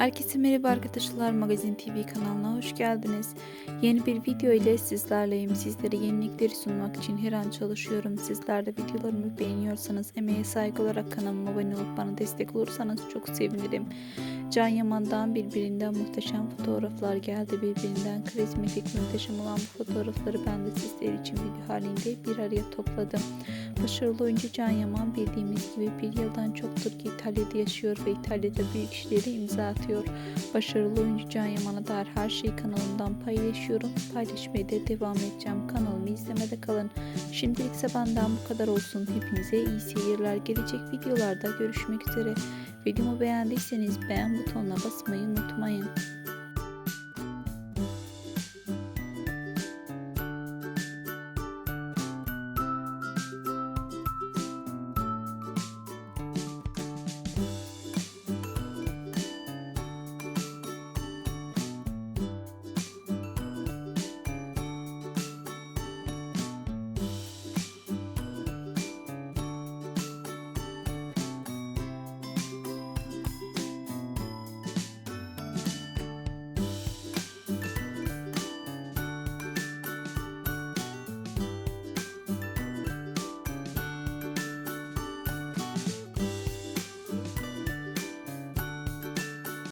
Herkese merhaba arkadaşlar Magazin TV kanalına hoş geldiniz. Yeni bir video ile sizlerleyim. Sizlere yenilikleri sunmak için her an çalışıyorum. Sizler de videolarımı beğeniyorsanız emeğe saygı olarak kanalıma abone olup bana destek olursanız çok sevinirim. Can Yaman'dan birbirinden muhteşem fotoğraflar geldi. Birbirinden karizmatik muhteşem olan bu fotoğrafları ben de sizler için video halinde bir araya topladım. Başarılı oyuncu Can Yaman bildiğimiz gibi bir yıldan çoktur ki İtalya'da yaşıyor ve İtalya'da büyük işleri imza atıyor. Başarılı oyuncu Can Yaman'a dair her şeyi kanalımdan paylaşıyorum. Paylaşmaya da devam edeceğim. Kanalımı izlemede kalın. Şimdilik ise benden bu kadar olsun. Hepinize iyi seyirler. Gelecek videolarda görüşmek üzere. Videomu beğendiyseniz beğen butonuna basmayı unutmayın.